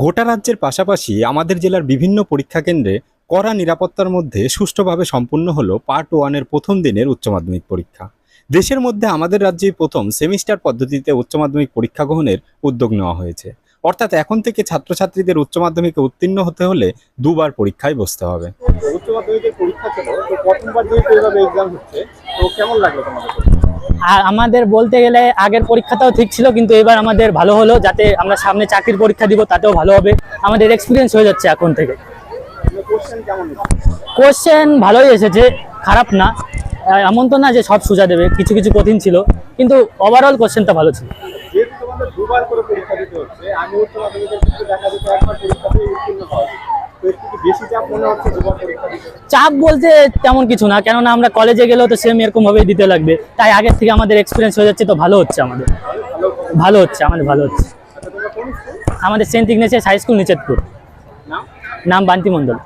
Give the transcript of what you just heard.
গোটা রাজ্যের পাশাপাশি আমাদের জেলার বিভিন্ন পরীক্ষা কেন্দ্রে কড়া নিরাপত্তার মধ্যে সুষ্ঠুভাবে সম্পূর্ণ হলো পার্ট ওয়ানের প্রথম দিনের উচ্চ মাধ্যমিক পরীক্ষা। দেশের মধ্যে আমাদের রাজ্যেই প্রথম সেমিস্টার পদ্ধতিতে উচ্চ মাধ্যমিক পরীক্ষা গ্রহণের উদ্যোগ নেওয়া হয়েছে। অর্থাৎ এখন থেকে ছাত্রছাত্রীদের উচ্চ মাধ্যমিকে উত্তীর্ণ হতে হলে দুবার পরীক্ষায় বসতে হবে। উচ্চ মাধ্যমিকের পরীক্ষা ছিল, তো প্রথমবার যেহেতু এইভাবে এক্সাম হচ্ছে, তো কেমন লাগল তোমাদের? আর আমাদের বলতে গেলে আগের পরীক্ষাটাও ঠিক ছিল, কিন্তু এবার আমাদের ভালো হলো, যাতে আমরা সামনে চাকরির পরীক্ষা দিব, তাতেও ভালো হবে। আমাদের এক্সপিরিয়েন্স হয়ে যাচ্ছে এখন থেকে। কোশ্চেন ভালোই এসেছে, খারাপ না। এমন তো না যে সব সোজা দেবে, কিছু কিছু কঠিন ছিল, কিন্তু ওভারঅল কোশ্চেনটা ভালো ছিল। দুবার করে পরীক্ষা দিতে হচ্ছে মাধ্যমিকের দেখা যেত একবার পরীক্ষাতে উত্তীর্ণ হওয়া চাপ বলতে তেমন কিছু না কেননা আমরা কলেজে গেলেও তো সেম এরকম ভাবেই দিতে লাগবে। তাই আগের থেকে আমাদের এক্সপিরিয়েন্স হয়ে যাচ্ছে তো ভালো হচ্ছে আমাদের। ভালো হচ্ছে আমাদের ভালো হচ্ছে। আচ্ছা আমাদের Saint Ignatius high school Nichetpur নাম? নাম বান্তি মণ্ডল।